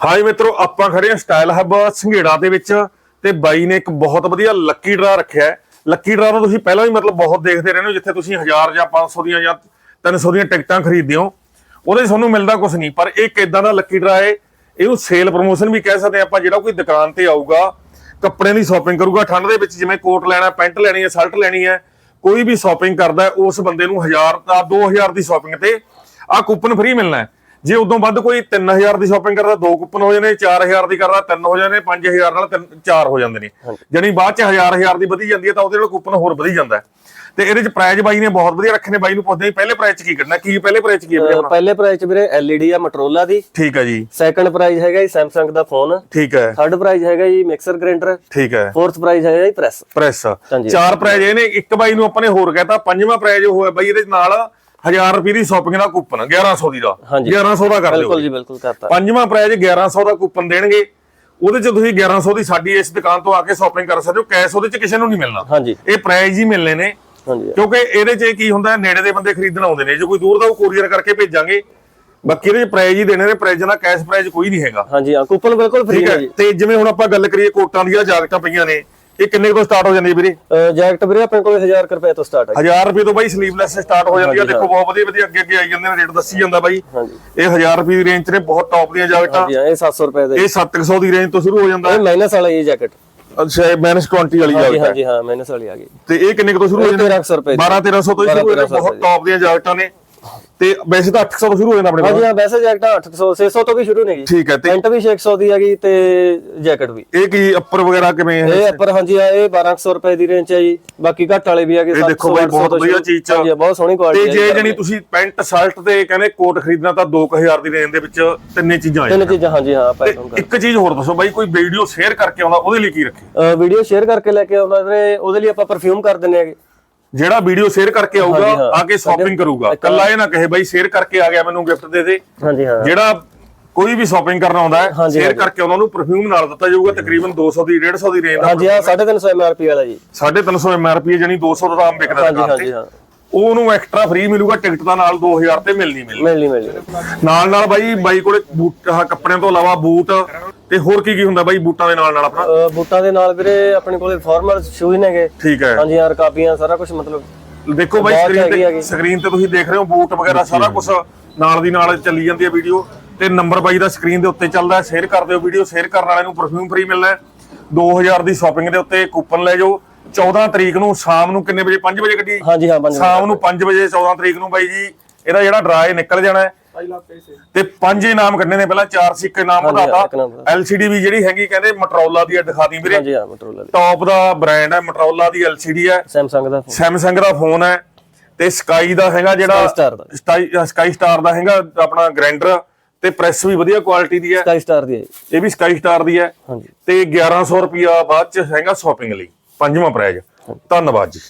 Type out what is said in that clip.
High ਮਿੱਤਰੋ, ਆਪਾਂ ਖੜੇ ਹਾਂ ਸਟਾਈਲ ਹੱਬ ਸੰਘੇੜਾ ਦੇ ਵਿੱਚ ਤੇ ਬਾਈ ਨੇ ਇੱਕ ਬਹੁਤ ਵਧੀਆ ਲੱਕੀ ਡਰਾ ਰੱਖਿਆ ਹੈ। ਲੱਕੀ ਡਰਾ ਨੂੰ ਤੁਸੀਂ ਪਹਿਲਾਂ ਵੀ ਮਤਲਬ ਬਹੁਤ ਦੇਖਦੇ ਰਹਿੰਦੇ ਹੋ, ਜਿੱਥੇ ਤੁਸੀਂ 1000 ਜਾਂ 500 ਦੀਆਂ ਜਾਂ 300 ਦੀਆਂ ਟਿਕਟਾਂ ਖਰੀਦਦੇ ਹੋ। ਉਹਦੇ 'ਚ ਤੁਹਾਨੂੰ ਮਿਲਦਾ ਕੁਝ ਨਹੀਂ, ਪਰ ਇਹ ਇਦਾਂ ਦਾ ਲੱਕੀ ਡਰਾ ਹੈ। ਇਹਨੂੰ ਸੇਲ ਪ੍ਰੋਮੋਸ਼ਨ ਵੀ ਕਹਿ ਸਕਦੇ ਹਾਂ ਆਪਾਂ, ਜਿਹੜਾ ਕੋਈ ਦੁਕਾਨ ਤੇ ਆਊਗਾ, ਕੱਪੜਿਆਂ ਦੀ ਸ਼ਾਪਿੰਗ ਕਰੂਗਾ, ਠੰਡ ਦੇ ਵਿੱਚ ਜਿਵੇਂ ਕੋਟ ਲੈਣਾ, ਪੈਂਟ ਲੈਣੀ ਹੈ, ਸ਼ਰਟ ਲੈਣੀ ਹੈ, ਕੋਈ ਵੀ ਸ਼ਾਪਿੰਗ ਕਰਦਾ ਉਸ ਬੰਦੇ ਨੂੰ 1000 ਦਾ 2000 ਦੀ ਸ਼ਾਪਿੰਗ ਤੇ ਆ ਕੂਪਨ ਫ੍ਰੀ ਮਿਲਣਾ ਹੈ। ਜੇ ਉਦੋਂ ਵੱਧ ਕੋਈ 3000 ਦੀ ਸ਼ਾਪਿੰਗ ਕਰਦਾ ਦੋ ਕੂਪਨ ਹੋ ਜਾਂਦੇ 4000 ਦੀ ਕਰਦਾ ਤਿੰਨ ਹੋ ਜਾਂਦੇ 5000 ਨਾਲ ਤਿੰਨ ਚਾਰ ਹੋ ਜਾਂਦੇ ਨੇ। ਜਾਣੀ ਬਾਅਦ ਚ 1000 1000 ਦੀ ਵਧੀ ਜਾਂਦੀ ਹੈ ਤਾਂ ਉਹਦੇ ਨਾਲ ਕੂਪਨ ਹੋਰ ਵਧੀ ਜਾਂਦਾ ਹੈ। ਤੇ ਇਹਦੇ ਚ ਪ੍ਰਾਈਜ਼ ਬਾਈ ਨੇ ਬਹੁਤ ਵਧੀਆ ਰੱਖੇ ਨੇ। ਬਾਈ ਨੂੰ ਪੁੱਛਦੇ ਹਾਂ ਪਹਿਲੇ ਪ੍ਰਾਈਜ਼ ਚ ਕੀ ਕਰਨਾ ਕੀ ਪਹਿਲੇ ਪ੍ਰਾਈਜ਼ ਚ ਕੀ ਹੈ ਆਪਣਾ? ਪਹਿਲੇ ਪ੍ਰਾਈਜ਼ ਵੀਰੇ LED ਆ ਮਟਰੋਲਾ ਦੀ। ਠੀਕ ਹੈ ਜੀ। ਸੈਕੰਡ ਪ੍ਰਾਈਜ਼ ਹੈਗਾ ਜੀ Samsung ਦਾ ਫੋਨ ਠੀਕ ਹੈ। ਥਰਡ ਪ੍ਰਾਈਜ਼ ਹੈਗਾ ਜੀ ਮਿਕਸਰ ਗ੍ਰਾਈਂਡਰ ਠੀਕ ਹੈ। ਫੋਰਥ ਪ੍ਰਾਈਜ਼ ਹੈਗਾ ਜੀ ਪ੍ਰੈਸ ਪ੍ਰੈਸ। ਚਾਰ ਪ੍ਰਾਈਜ਼ ਇਹਨੇ ਇੱਕ ਬਾਈ ਨੂੰ ਆਪਾਂ ਨੇ ਹੋਰ ਕਹਿਤਾ ਪੰਜਵਾਂ ਪ੍ਰਾਈਜ਼ ਹੋਇਆ ਬਾਈ ਇਹਦੇ ਨਾਲ 1000 ਰੁਪਏ ਦੀ ਸ਼ਾਪਿੰਗ ਦਾ ਕੂਪਨ 1100 ਦੀ ਦਾ। ਹਾਂਜੀ। 1100 ਦਾ ਕਰ ਲਿਓ ਬਿਲਕੁਲ ਜੀ ਬਿਲਕੁਲ ਕਰਤਾ। ਪੰਜਵਾਂ ਪ੍ਰਾਈਜ਼ 1100 ਦਾ ਕੂਪਨ ਦੇਣਗੇ। ਉਹਦੇ ਚ ਤੁਸੀਂ 1100 ਦੀ ਸਾਡੀ ਇਸ ਦੁਕਾਨ ਤੋਂ ਆ ਕੇ ਸ਼ਾਪਿੰਗ ਕਰ ਸਕਦੇ ਹੋ। ਕੈਸ਼ ਉਹਦੇ ਚ ਕਿਸੇ ਨੂੰ ਨਹੀਂ ਮਿਲਣਾ। ਹਾਂਜੀ। ਇਹ ਪ੍ਰਾਈਜ਼ ਹੀ ਮਿਲਨੇ ਨੇ। ਹਾਂਜੀ। ਕਿਉਂਕਿ ਇਹਦੇ ਚ ਕੀ ਹੁੰਦਾ ਨੇੜੇ ਦੇ ਬੰਦੇ ਖਰੀਦਣ ਆਉਂਦੇ ਨੇ। ਜੇ ਕੋਈ ਦੂਰ ਦਾ ਉਹ ਕੋਰੀਅਰ ਕਰਕੇ ਭੇਜਾਂਗੇ। ਬਾਕੀ ਇਹਦੇ ਚ ਪ੍ਰਾਈਜ਼ ਹੀ ਦੇਣੇ ਨੇ। ਪ੍ਰਾਈਜ਼ ਦਾ ਕੈਸ਼ ਪ੍ਰਾਈਜ਼ ਕੋਈ ਨਹੀਂ ਹੈਗਾ। ਹਾਂਜੀ ਹਾਂ ਕੂਪਨ ਬਿਲਕੁਲ ਫ੍ਰੀ ਹੈ। ਤੇ ਜਿਵੇਂ ਹੁਣ ਆਪਾਂ ਗੱਲ ਕਰੀਏ ਕੋਟਾਂ ਦੀਆਂ ਜਾਕਟਾਂ ਪਈਆਂ ਨੇ। ਇਹ ਕਿੰਨੇ ਤੋਂ ਸਟਾਰਟ ਹੋ ਜਾਂਦੀ ਹੈ ਵੀਰੇ? ਜੈਕਟ ਵੀਰੇ ਆਪਣੇ ਕੋਲ 1000 ਕੁ ਰੁਪਏ ਤੋਂ ਸਟਾਰਟ ਹੈ 1000 ਰੁਪਏ ਤੋਂ ਬਾਈ ਸਲੀਵਲੈਸ ਸਟਾਰਟ ਹੋ ਜਾਂਦੀ ਹੈ। ਦੇਖੋ ਬਹੁਤ ਵਧੀਆ ਵਧੀਆ ਅੱਗੇ ਅੱਗੇ ਆਈ ਜਾਂਦੇ ਨੇ ਰੇਟ ਦੱਸੀ ਜਾਂਦਾ ਬਾਈ। ਇਹ 1000 ਰੁਪਏ ਦੀ ਰੇਂਜ 'ਚ ਨੇ ਬਹੁਤ ਟੌਪ ਦੀਆਂ ਜਾਕਟਾਂ। ਹਾਂਜੀ ਇਹ 700 ਰੁਪਏ ਦਾ। ਇਹ 700 ਦੀ ਰੇਂਜ ਤੋਂ ਸ਼ੁਰੂ ਹੋ ਜਾਂਦਾ। ਇਹ ਹੈ ਮਾਈਨਸ ਵਾਲਾ ਇਹ ਜੈਕਟ। ਅੱਛਾ ਇਹ ਮਾਈਨਸ 20 ਵਾਲੀ ਹੈ। ਹਾਂਜੀ ਹਾਂ ਮਾਈਨਸ ਵਾਲੀ ਆ ਗਈ। ਤੇ ਇਹ ਕਿੰਨੇ ਤੋਂ ਸ਼ੁਰੂ ਹੋ ਜਾਂਦੀ 1300 ਰੁਪਏ ਦੀ। 12 1300 ਤੋਂ ਹੀ ਸ਼ੁਰੂ ਹੋ ਜਾਂਦੀ 1300 ਬਹੁਤ ਟੌਪ ਦੀਆਂ ਜਾਕਟਾਂ ਨੇ। ਤੇ ਵੈਸੇ ਤਾਂ 800 ਤੋਂ ਸ਼ੁਰੂ ਹੋ ਜਾਂਦਾ ਆਪਣੇ ਕੋਲ। ਹਾਂ ਵੈਸੇ ਜੈਕਟਾਂ 800 600 ਤੋਂ ਵੀ ਸ਼ੁਰੂ ਨੇ ਜੀ। ਠੀਕ ਹੈ ਤੇ ਪੈਂਟ ਵੀ 600 ਦੀ ਹੈਗੀ ਤੇ ਜੈਕਟ ਵੀ। ਇਹ ਕੀ ਅੱਪਰ ਵਗੈਰਾ ਕਿਵੇਂ ਹੈ? ਇਹ ਉੱਪਰ ਹਾਂਜੀ ਆ ਇਹ 1200 ਰੁਪਏ ਦੀ ਰੇਂਜ ਹੈ ਜੀ। ਬਾਕੀ ਘੱਟ ਵਾਲੇ ਵੀ ਹੈਗੇ ਇਹ ਦੇਖੋ ਬਾਈ ਬਹੁਤ ਵਧੀਆ ਚੀਜ਼ ਚ ਹਾਂਜੀ ਬਹੁਤ ਸੋਹਣੀ ਤੇ ਕੁਆਲਿਟੀ ਜੇ ਜਣੀ ਤੁਸੀਂ ਪੈਂਟ ਸ਼ਰਟ ਤੇ ਕਹਿੰਦੇ ਕੋਟ ਖਰੀਦਣਾ ਤਾਂ 2000 ਦੀ ਰੇਂਜ ਦੇ ਵਿੱਚ ਤਿੰਨੇ ਚੀਜ਼ਾਂ ਆ ਤਿੰਨ ਚੀਜ਼ਾਂ ਹਾਂਜੀ ਹਾਂ ਪੈਟਰਨ ਤੇ ਇੱਕ ਚੀਜ਼ ਹੋਰ ਦੱਸੋ ਬਾਈ ਕੋਈ ਵੀਡੀਓ ਸ਼ੇਅਰ ਕਰਕੇ ਆਉਂਦਾ ਉਹਦੇ ਲਈ ਕੀ ਰੱਖੇ? ਵੀਡੀਓ ਸ਼ੇਅਰ ਕਰਕੇ ਲੈ ਕੇ ਆਉਂਦਾ ਵੀਰੇ ਉਹਦੇ ਲਈ ਆਪਾਂ ਪਰਫਿਊਮ ਕਰ ਦਿੰਨੇ ਹੈਗੇ। ਜਿਹੜਾ ਵੀਡੀਓ ਸ਼ੇਅਰ ਕਰਕੇ ਆਊਗਾ। ਆ ਕੇ ਸ਼ਾਪਿੰਗ ਕਰੂਗਾ। ਕੱਲਾ ਇਹ ਨਾ ਕਹੇ ਬਾਈ ਸ਼ੇਅਰ ਕਰਕੇ ਆ ਗਿਆ ਮੈਨੂੰ ਗਿਫਟ ਦੇ ਦੇ। ਹਾਂਜੀ ਹਾਂ। ਜਿਹੜਾ ਕੋਈ ਵੀ ਸ਼ਾਪਿੰਗ ਕਰਨ ਆਉਂਦਾ ਹੈ ਸ਼ੇਅਰ ਕਰਕੇ ਉਹਨਾਂ ਨੂੰ ਪਰਫਿਊਮ ਨਾਲ ਦਿੱਤਾ ਜਾਊਗਾ ਤਕਰੀਬਨ 200 ਦੀ 150 ਦੀ ਰੇਂਜ ਦਾ ਹਾਂਜੀ ਹਾਂ 350 MRP ਵਾਲਾ ਜੀ। 350 MRP ਜਾਨੀ 200 ਦਾ ਦਾਮ ਵਿਕਦਾ ਹਾਂਜੀ ਹਾਂਜੀ ਹਾਂ। ਉਹ ਉਹਨੂੰ ਐਕਸਟਰਾ ਫ੍ਰੀ ਮਿਲੂਗਾ ਟਿਕਟ ਦਾ ਨਾਲ 2000 ਤੇ ਮਿਲਣੀ ਮਿਲਣੀ। ਮਿਲਣੀ ਮਿਲਣੀ। ਨਾਲ ਨਾਲ ਬਾਈ ਬਾਈ ਕੋਲੇ ਬੂਟ ਕੱਪੜਿਆਂ ਤੋਂ ਇਲਾਵਾ ਬੂਟ ਤੇ ਹੋਰ ਕੀ ਕੀ ਹੁੰਦਾ ਬਾਈ ਬੂਟਾਂ ਦੇ ਨਾਲ ਨਾਲ ਆਪਣਾ? ਅਹ ਬੂਟਾਂ ਦੇ ਨਾਲ ਵੀਰੇ ਆਪਣੇ ਕੋਲੇ ਫਾਰਮਲ ਸ਼ੂਜ਼ ਨੇਗੇ ਠੀਕ ਹੈ। ਹਾਂਜੀ ਹਾਂ ਰਕਾਬੀਆਂ ਸਾਰਾ ਕੁਝ ਮਤਲਬ ਦੇਖੋ ਬਾਈ ਬਹੁਤ ਸਕਰੀਨ ਹੈਗੀ ਤੇ ਹੈਗੀ। ਸਕਰੀਨ ਤੇ ਤੁਸੀਂ ਦੇਖ ਰਹੇ ਹੋ ਬੂਟ ਵਗੈਰਾ ਸਾਰਾ ਕੁਝ ਨਾਲ ਦੀ ਨਾਲ ਚੱਲੀ ਜਾਂਦੀ ਹੈ ਵੀਡੀਓ ਤੇ ਨੰਬਰ ਬਾਈ ਦਾ ਸਕਰੀਨ ਦੇ ਉੱਤੇ ਚੱਲਦਾ ਹੈ ਸ਼ੇਅਰ ਕਰ ਦਿਓ ਵੀਡੀਓ ਸ਼ੇਅਰ ਕਰਨ ਵਾਲੇ ਨੂੰ ਪਰਫਿਊਮ ਫ੍ਰੀ ਮਿਲਣਾ ਹੈ। 2000 ਦੀ ਸ਼ਾਪਿੰਗ ਦੇ ਉੱਤੇ ਕੂਪਨ ਲੈ ਜਾਓ। 14 ਤਰੀਕ ਨੂੰ ਸ਼ਾਮ ਨੂੰ ਕਿੰਨੇ ਵਜੇ? 5 ਵਜੇ ਗੱਡੀ? ਹਾਂਜੀ ਹਾਂ ਪੰਜ ਸ਼ਾਮ ਨੂੰ 5 ਵਜੇ 14 ਤਰੀਕ ਨੂੰ ਬਾਈ ਜੀ ਇਹਦਾ ਜਿਹੜਾ ਡਰਾਏ ਨਿਕਲ ਜਾਣਾ ਹੈ। ਤੇ ਪੰਜ ਇਨਾਮ ਕੱਢਣੇ ਨੇ ਪਹਿਲਾਂ ਚਾਰ ਸੀ ਇੱਕ ਇਨਾਮ ਹਾਂਜੀ, ਵਧਾਤਾ। ਇੱਕ ਇਨਾਮ ਵਧਾਤਾ। LCD ਵੀ ਜਿਹੜੀ ਹੈਗੀ ਕਹਿੰਦੇ ਮਟਰੋਲਾ ਦੀ ਹੈ ਦਿਖਾ ਦੀ ਵੀਰੇ। ਹਾਂਜੀ ਹਾਂ ਮਟਰੋਲਾ ਵਾਲੀ ਟੌਪ ਦਾ ਬ੍ਰਾਂਡ ਹੈ ਮਟਰੋਲਾ ਦੀ LCD ਹੈ। ਸੈਮਸੰਗ ਦਾ ਸੈਮਸੰਗ ਦਾ ਫੋਨ ਹੈ। ਤੇ ਸਕਾਈ ਦਾ ਹੈਗਾ ਜਿਹੜਾ Sky Star ਦਾ। ਸਕਾਈ ਸਕਾਈ ਸਟਾਰ ਦਾ ਹੈਗਾ ਆਪਣਾ ਗ੍ਰਾਈਂਡਰ ਤੇ ਪ੍ਰੈਸ ਵੀ ਵਧੀਆ ਕੁਆਲਿਟੀ ਦੀ ਹੈ। ਸਕਾਈ ਸਟਾਰ ਦੀ ਹੈ ਜੀ। ਇਹ ਵੀ ਸਕਾਈ ਸਟਾਰ ਦੀ ਹੈ। ਹਾਂਜੀ। ਤੇ 1100 ਰੁਪਿਆ ਬਾਅਦ ਚ ਹੈਗਾ ਸ਼ਾਪਿੰਗ ਲਈ। ਪੰਜਵਾਂ ਪ੍ਰਾਈਜ਼ ਧੰਨਵਾਦ ਜੀ।